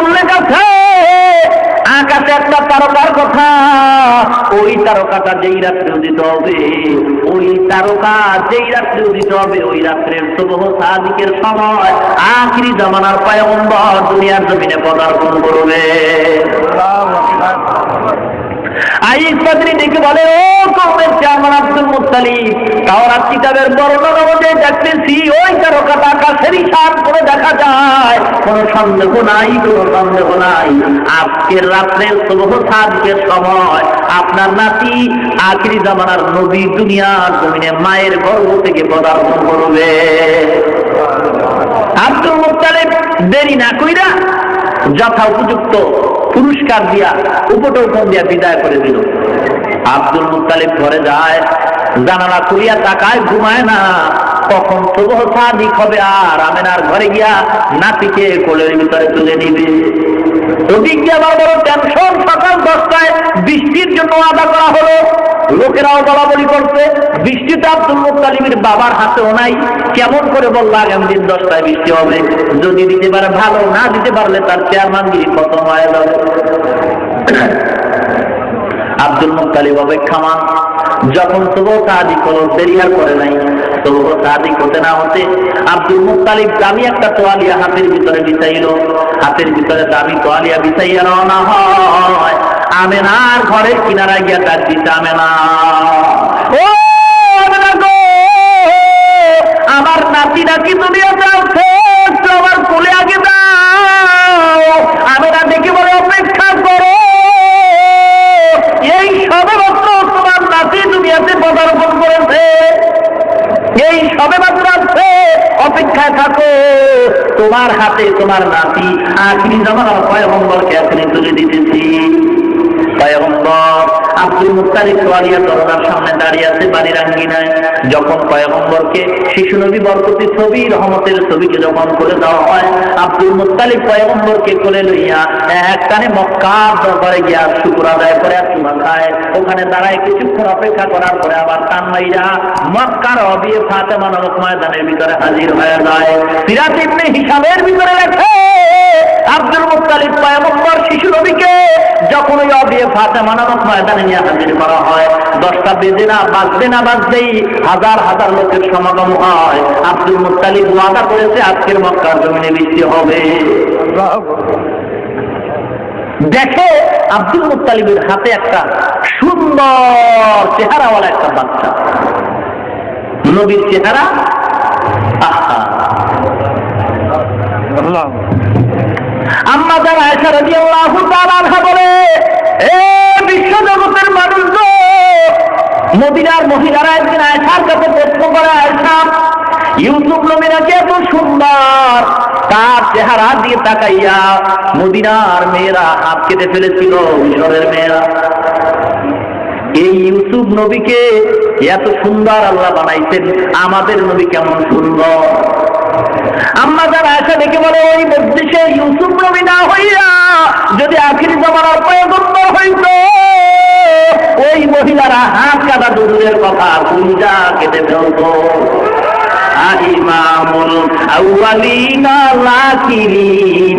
উল্লেখ আছে আকাশে একটা তারকার কথা। ওই তারকাটা যেই রাত্রে উদিত হবে, ওই তারকা যেই রাত্রে উদিত হবে, ওই রাত্রের শুভ সাদিকের সময় আখিরি জামানার পয়গম্বর দুনিয়ার জমিনে পদার্পণ করবে। দেখতেছি ওই করে দেখা যায়। নাই, কোন নাই। রাত্রে সময়। আপনার নাতি আখিরি জামানার নবী দুনিয়ার জমিনে মায়ের গর্ভ থেকে পদার্পণ করবে। আব্দুল মুত্তালিব, দেরি না কইরা যথা উপযুক্ত পুরস্কার দিয়া উপটোকন দিয়া বিদায় করে দিল। আব্দুল মুতালিব ঘরে যায়, জানালা খুলিয়া তাকায়, ঘুমায় না। কখন শুভ সাদিক হবে আর আমেনার ঘরে গিয়া নাতিকে কোলের ভিতরে তুলে নিবে। ওদিকে আবার বড় টেনশন সকাল দশটায় বৃষ্টির জন্য আদা করা হলো। লোকেরাও বলা বলি করছে বৃষ্টিটা আব্দুল মুক্তালিমের বাবার হাতেও নাই। কেমন করে বলল আগামী দিন দশটায় বৃষ্টি হবে? যদি দিতে পারে ভালো, না দিতে পারলে তার চেয়ারম্যানগিরি খতম হয়ে যাবে। আব্দুল মুক্তালিব অপেক্ষামান, যখন তবুও সাহায্য হলো দেরি করে নাই। সাহায্য হতে না হতে আব্দুল মুক্তালিব দামি একটা তোয়ালিয়া হাতের ভিতরে হাতের ভিতরে দামি তোয়ালিয়া বিছাইয়া রওনা হয়। আমেনার ঘরের কিনারায় গিয়া ডাক দিতে আমেনা! ও আমার নাতি নাকি তুমি আছে একটু আমার কোলে আগে দাও আমেনা দেখে বলে অপেক্ষা করো এই সবে মাত্র তোমার নাতি দুনিয়াতে পদার্পণ করেছে এই সবে মাত্র আছে অপেক্ষায় থাকো তোমার তোমার নাতি আখিরি জামানার পয়গম্বরকে এখনই তুলে দিতেছি পয়গম্বর আব্দুল মুক্তারিক সোয়ালিয়া দরজার সামনে দাঁড়িয়ে আছে বাড়ির আঙ্গিনায়। যখন পয়গম্বরকে শিশু নবী বরকতি ছবি, রহমতের ছবিকে যখন করে দেওয়া হয়, আব্দুল মুক্তালিক পয়গম্বরকে কোলে লইয়া এক কানে মক্কার দরবারে গিয়া শুকুর আদায় করে চুমা খায় ওখানে দাঁড়ায় কিছুক্ষণ অপেক্ষা করার পরে আবার কান মাইরা মক্কার অবিয়ে ফাতেমা নামক ময়দানের ভিতরে হাজির হয়ে যায়। সিরাত ইবনে হিসাবের ভিতরে লেখে, আব্দুল মুক্তালিব পয়গম্বর শিশু নবীকে যখন ওই অবিয়ে ফাতেমা নামক ময়দানে নিয়ে হাজির করা হয়। দশটা বেজে না বাজবে না বাজতেই হাজার হাজার লোকের সমাগম হয়। আব্দুল মুক্তালিব ওয়াদা করেছে আজকের মক্কার জমিনে বৃষ্টি হবে। দেখে আব্দুল মুক্তালিবের হাতে একটা সুন্দর চেহারাওয়ালা একটা বাচ্চা। নবীর চেহারা আহা। আম্মা যারা আয়সা রাজি আল্লাহ বলে বিশ্ব জগতের মানুষ মদিনার মহিলারা একদিন আয়সার কাছে প্রশ্ন করে, আয়সা, ইউসুফ নবীরাকে এত সুন্দর? তার চেহারা দিয়ে তাকাইয়া মদিনার মেয়েরা হাত কেটে ফেলেছিল মেয়েরা। এই ইউসুফ নবীকে এত সুন্দর আল্লাহ বানাইছেন, আমাদের নবী কেমন সুন্দর। আম্মা যারা আসে দেখে বলে, ওই মধ্যে ইউসুফ নবী না হইয়া যদি আখির জমানার পয়গম্বর হইত, ওই মহিলারা হাত কাটা দূরের কথা কুঞ্জা কেটে ফেলত। ইমামুল আউয়ালিনা লাকিরিন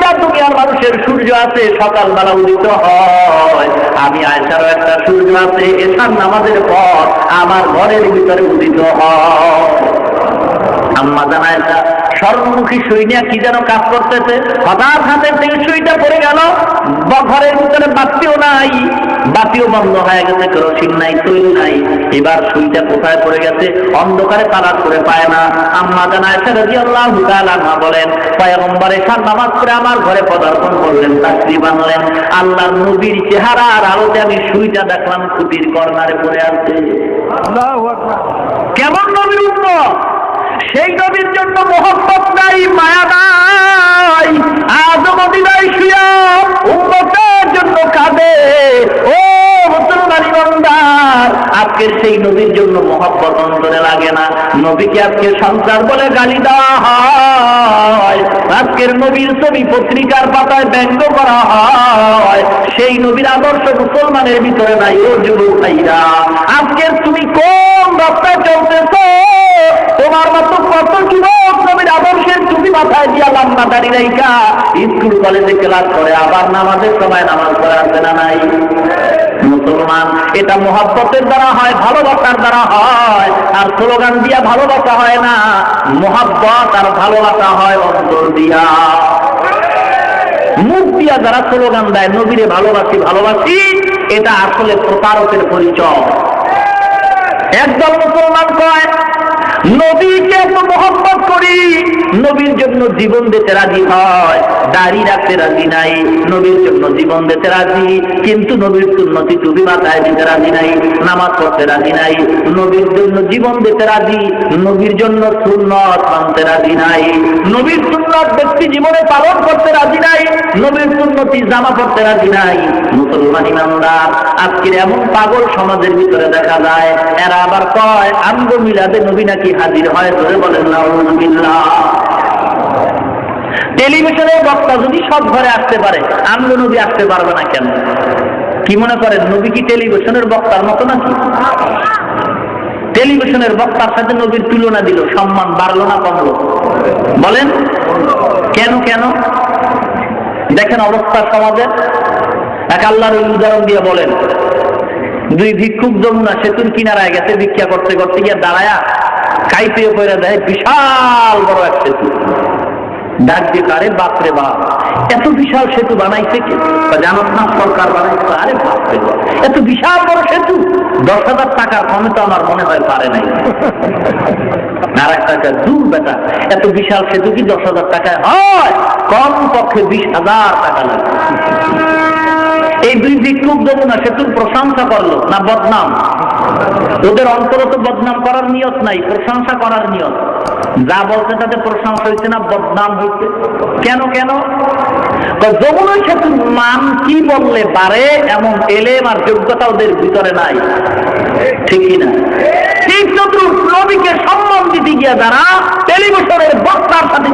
প্রত্যেকটা দুনিয়ার মানুষের সূর্য আছে, সকালবেলা উদিত হয়। আমি আয়সারও একটা সূর্য আছে এসার নামাজের পর আমার ঘরের ভিতরে উদিত হয়। আম্মা জানা এটা সর্বমুখী সৈনিয়া কি যেন কাজ করতেছে? হঠাৎ হাতের থেকে সুইটা পড়ে গেল। ঘরের ভিতরে বাতিও নাই, বাতিও বন্ধ হয়ে গেছে, কেরোসিন নাই, তৈল নাই। এবার সুইটা কোথায় পড়ে গেছে? অন্ধকারে তালাক করে পায় না। আম্মা জানা এসে রাজি আল্লাহ মা বলেন, পয়গম্বর এসার নামাজ করে আমার ঘরে পদার্পণ করলেন, চাকরি বানলেন। আল্লাহ নবীর চেহারা আর আলোতে আমি সুইটা দেখলাম, খুঁটির কর্নারে পড়ে আছে। সেই নবীর জন্য মোহব্বত নাই, মায়া নাই। আজ নদী নাই শিয়ার জন্য কাঁদে। ও মুসলমান আজকের সেই নবীর জন্য মহব্বত অন্তরে লাগে না। নবীকে আজকে সন্ত্রাস বলে গালি দেওয়া হয়। আজকের নবীর ছবি পত্রিকার পাতায় ব্যঙ্গ করা হয়। সেই নবীর আদর্শ মুসলমানের ভিতরে নাই, ও যুবক ভাইরা। আজকের তুমি কোন রাস্তায় চলতেছ? তোমার মতো কত যুবক আদর্শের টুপি মাথায় দিয়া লম্বা দাড়ি রাইকা স্কুল কলেজে ক্লাস করে, আবার নামাজের সময় নামাজ পড়ে আসবে না নাই? মুসলমান, এটা মোহাব্বতের দ্বারা হয়, ভালোবাসার দ্বারা হয়, আর স্লোগান দিয়া ভালোবাসা হয় না। মোহাব্বত আর ভালোবাসা হয় অন্তর দিয়া। মুখ দিয়া যারা স্লোগান দেয়, নবীরে ভালোবাসি ভালোবাসি, এটা আসলে প্রতারকের পরিচয়। একদল মুসলমান কয় নবীকে এত মহব্বত করি। নবীর জন্য জীবন দিতে রাজি হয়। দাড়ি রাখতে রাজি নাই, নবীর জন্য জীবন দিতে রাজি, কিন্তু নবীর সুন্নতি টুপি মাথায় দিতে রাজি নাই, নামাজ পড়তে রাজি নাই, নবীর জন্য জীবন দিতে রাজি, নবীর জন্য সুন্নত মানতে রাজি নাই, নবীর সুন্নত ব্যক্তি জীবনে পালন করতে রাজি নাই, নবীর সুন্নতি জামা পড়তে রাজি নাই। মুসলমান ইমানদার, আজকের এমন পাগল সমাজের ভিতরে দেখা যায়, এরা আবার কয় আঙ্গ মিলাদে নবী নাকি হাজির হয়? ধরে বলেন, নাউজুবিল্লাহ। টেলিভিশনের বক্তা যদি সব ঘরে আসতে পারে আঙ্গ নবী আসতে পারবে না কেন? কি মনে করেন, নবী কি টেলিভিশনের বক্তার মতো নাকি? টেলিভিশনের বক্তার সাথে নবীর তুলনা দিল, সম্মান বাড়লো না কমলো? বলেন, কেন কেন? দেখেন অবস্থা সমাজের। এক আল্লাহর উদাহরণ দিয়ে বলেন, দুই ভিক্ষুক যমুনা সেতুর কিনারায় গেছে ভিক্ষা করতে করতে গিয়ে দাঁড়ায়া কাইপে পড়ে দেয়, বিশাল বড় এক সেতু। ডাক দিয়ে আরে বাপরে বাপ? এত বিশাল সেতু বানাইছে কে? জানাত না, সরকার বানাইছে, আরে বাপরে বাপ। এত বিশাল বড় সেতু? দশ হাজার টাকার কমে তো আমার মনে হয় পারে নাই। আর একটা দূর বেটা, এত বিশাল সেতু কি দশ হাজার টাকায় হয়? কম পক্ষে বিশ হাজার টাকা লাগে। এই দুই ভিক্ষুক যমুনা সেতুর প্রশংসা করল, না বদনাম? ওদের অন্তরত বদনাম করার নিয়ত নাই, প্রশংসা করার নিয়ত। যা বলছে তাতে প্রশংসা হয়েছে না, বদনাম হয়েছে কেন কেন? যমুনা সেতুর মান কি বললে পারে? এমন এলেম আর যোগ্যতা ওদের ভিতরে নাই। ঠিকই না ঠিক নবীকে সম্মান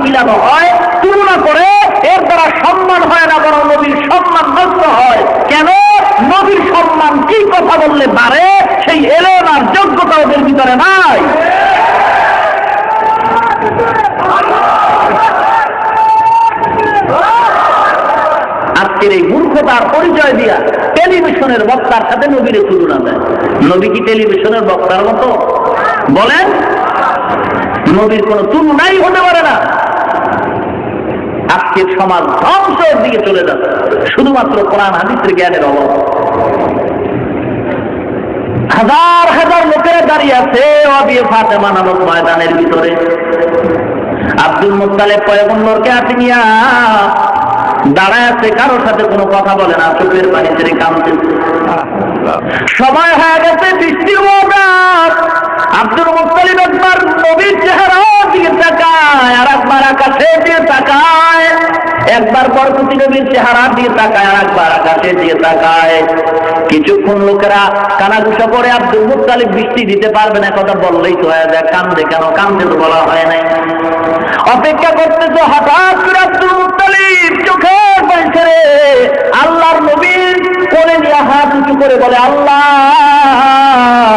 মিলানো হয়, তুলনা করে এর দ্বারা সম্মান হয় না, বরং নবীর হয়। কেন? নবীর কি কথা বললে সেই যোগ্যতা ওদের ভিতরে নাই। মূর্খতার পরিচয় দিয়া টেলিভিশনের বক্তার সাথে নবীরে তুলনা দেয়। নবী কি টেলিভিশনের বক্তার মতো? বলেন, নবীর কোন তুলনাই হতে পারে না। আজকের সমাজ ধ্বংসের দিকে চলে যাচ্ছে, শুধুমাত্র কোরআন হাদিসের জ্ঞানের অভাব। হাজার হাজার লোকেরা দাঁড়িয়ে আছে অবিয়ে ফাতেমা নামক ময়দানের ভিতরে। আব্দুল মুতালেব পয়গম্বরকে নিয়া দাঁড়ায় আছে কারোর সাথে কোনো কথা বলে না চোখের পানি ছেড়ে কামতে সময় হয়ে গেছে বৃষ্টির মৌকাত আব্দুল মুতালিব একবার নবীর চেহারা দিকে তাকায় আর একবার আকাশে দিয়ে তাকায় একবার বরকতি নবীর চেহারা দিয়ে তাকায় আর একবার আকাশে দিয়ে তাকায়। কিছুক্ষণ লোকেরা কানাঘুষা করে আব্দুল মুতালিব বৃষ্টি দিতে পারবে না, কথা বললেই তো হয়ে যায়, কান্দে কেন? কান্দে তো বলা হয় নাই। অপেক্ষা করতেছে হঠাৎ করে আব্দুল মুতালিব চোখের পানি ছেড়ে আল্লাহর নবীর কোলে নিয়ে হাত উঁচু করে বলে, আল্লাহ